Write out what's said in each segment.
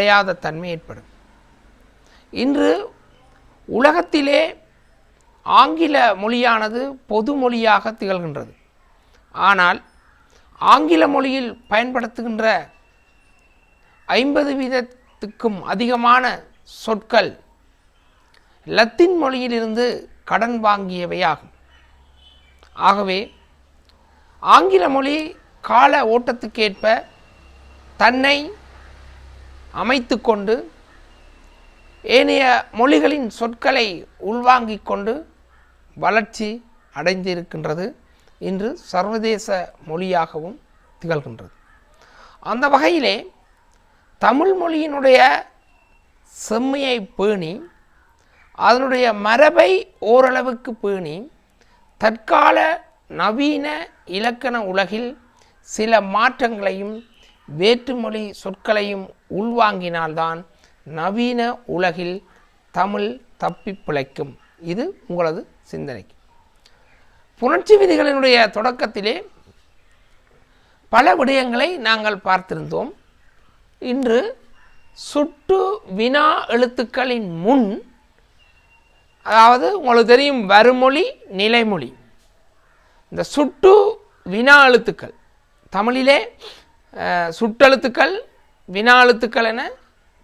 அடையாத தன்மை ஏற்படும். இன்று உலகத்திலே ஆங்கில மொழியானது பொது மொழியாக திகழ்கின்றது. ஆனால் ஆங்கில மொழியில் பயன்படுத்துகின்ற ஐம்பது வீதத்துக்கும் அதிகமான சொற்கள் லத்தீன் மொழியிலிருந்து கடன் வாங்கியவையாகும். ஆகவே ஆங்கில மொழி கால ஓட்டத்துக்கேற்ப தன்னை அமைத்து கொண்டு ஏனைய மொழிகளின் சொற்களை உள்வாங்கிக் கொண்டு வளர்ச்சி அடைந்திருக்கின்றது. இன்று சர்வதேச மொழியாகவும் திகழ்கின்றது. அந்த வகையிலே தமிழ் மொழியினுடைய செம்மையை பேணி அதனுடைய மரபை ஓரளவுக்கு பேணி தற்கால நவீன இலக்கண உலகில் சில மாற்றங்களையும் வேற்றுமொழி சொற்களையும் உள்வாங்கினால்தான் நவீன உலகில் தமிழ் தப்பி பிழைக்கும். இது உங்களது சிந்தனைக்கு. புணர்ச்சி விதிகளினுடைய தொடக்கத்திலே பல விடயங்களை நாங்கள் பார்த்திருந்தோம். இன்று சுட்டு வினா எழுத்துக்களின் முன் அதாவது உங்களுக்கு தெரியும் வருமொழி நிலைமொழி. இந்த சுட்டு வினா எழுத்துக்கள் தமிழிலே சுட்டெழுத்துக்கள் வினாழுத்துக்கள் என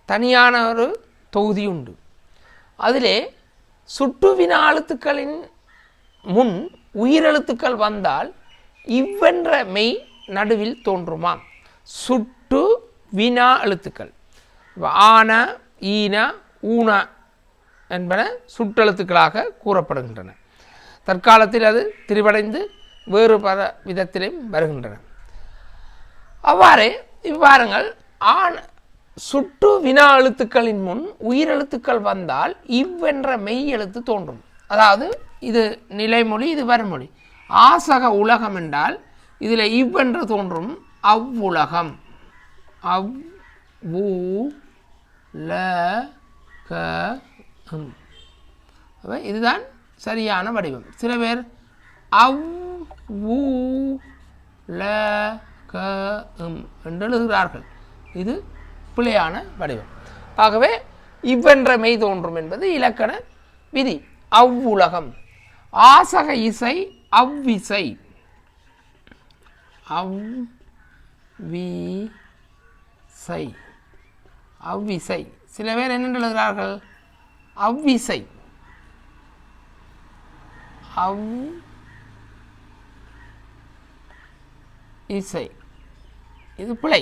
தனியான ஒரு தொகுதி உண்டு. அதிலே சுட்டு வினாழுத்துக்களின் முன் உயிரெழுத்துக்கள் வந்தால் இவ்வென்ற மெய் நடுவில் தோன்றுமாம் சுட்டு வினா எழுத்துக்கள் ஆன ஈன ஊன என்பன சுட்டெழுத்துக்களாக கூறப்படுகின்றன. தற்காலத்தில் அது திரிவடைந்து வேறு பல விதத்திலும் வருகின்றன. அவ்வாறே இவ்வாறுங்கள் ஆண் சுட்டு வினா எழுத்துக்களின் முன் உயிரெழுத்துக்கள் வந்தால் இவ்வென்ற மெய் எழுத்து தோன்றும். அதாவது இது நிலைமொழி இது வருமொழி ஆசக உலகம் என்றால் இதில் இவ்வென்று தோன்றும் அவ்வுலகம். அவ் ஊ ல க இதுதான் சரியான வடிவம். சில பேர் அவ் ஊ ல க என்று எழுதுகிறார்கள் இது பிழையான வடிவம். ஆகவே இவ்வென்ற மெய் தோன்றும் என்பது இலக்கண விதி. அவ்வுலகம். ஆசக இசை அவ்விசை. அவ் அவ்விசை. சில பேர் என்ன எழுதுகிறார்கள் அவ்விசை. அவ் இசை இது பிழை.